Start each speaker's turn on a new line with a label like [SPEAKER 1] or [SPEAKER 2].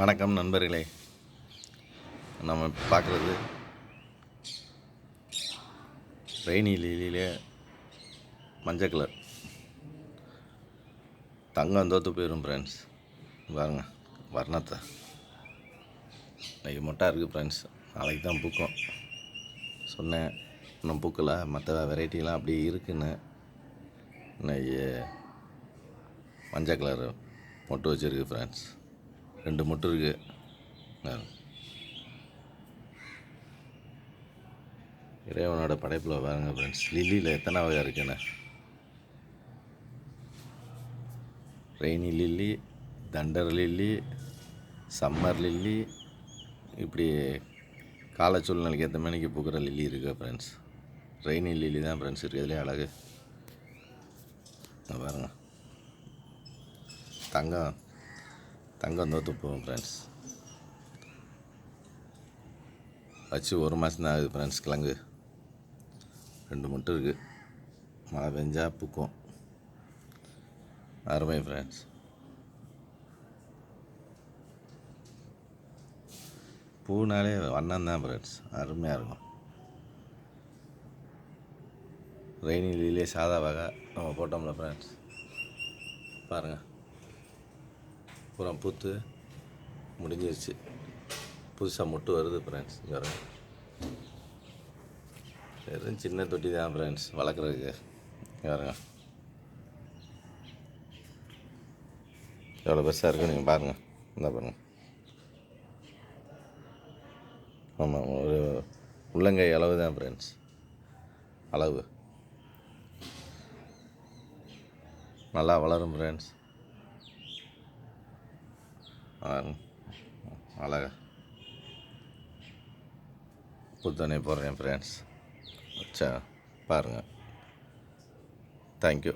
[SPEAKER 1] வணக்கம் நண்பர்களே. நம்ம பார்க்குறது ரெய்னி லீலியில் மஞ்சள் கலர். தங்கம் தோற்று போயிடும் ஃப்ரெண்ட்ஸ் பாருங்க வர்ணத்தை. இன்னைக்கு மொட்டா இருக்குது ஃப்ரெண்ட்ஸ் நாளைக்கு தான் பூக்கும். சொன்னேன் இன்னும் பூக்கலை. மற்ற வெரைட்டிலாம் அப்படி இருக்குன்னு. இன்னைக்கு மஞ்சள் கலர் மொட்டு வச்சுருக்கு ஃப்ரெண்ட்ஸ் ரெண்டு மொட்டு இருக்குது இறைவனோட படைப்பில் பாருங்க ஃப்ரெண்ட்ஸ் லில்லியில் எத்தனை வகை இருக்குண்ணே rainy lily thunder lily summer lily இப்படி கால சூழ்நிலைக்கு ஏற்ற மணிக்கு பூக்கிற லில்லி இருக்குது ஃப்ரெண்ட்ஸ் ரெய்னி லில்லி தான் ஃப்ரெண்ட்ஸ் இருக்குது இதுலேயே அழகு. பாருங்க. தங்கம். தங்கம் தோற்று போகும் ஃப்ரெண்ட்ஸ் வச்சு ஒரு மாதம் தான் ஆகுது ஃப்ரெண்ட்ஸ் கிழங்கு. ரெண்டு மட்டும் இருக்குது மழை பெஞ்சா பூக்கும். அருமை ஃப்ரெண்ட்ஸ் பூனாலே வண்ணம் தான் ஃப்ரெண்ட்ஸ் அருமையாக இருக்கும். ரெய்னி லீலே சாதா வகை நம்ம போட்டோம்ல ஃப்ரெண்ட்ஸ் பாருங்கள் பூரா பூத்து முடிஞ்சிருச்சு. புதுசாக மொட்டு வருது ஃப்ரெண்ட்ஸ் இங்கே வெறும் சின்ன தொட்டி தான் ஃப்ரெண்ட்ஸ் வளர்க்குறதுக்கு. இங்கே எவ்வளோ பெருசாக இருக்குது நீங்கள் பாருங்கள் இந்த பாருங்கள் ஆமாம் ஒரு உள்ளங்கை அளவு தான் ஃப்ரெண்ட்ஸ் அளவு. நல்லா வளரும் ஃப்ரெண்ட்ஸ் அழகா. புத்தனை போடுறேன் ஃப்ரெண்ட்ஸ் அச்சா பாருங்கள் தேங்க்யூ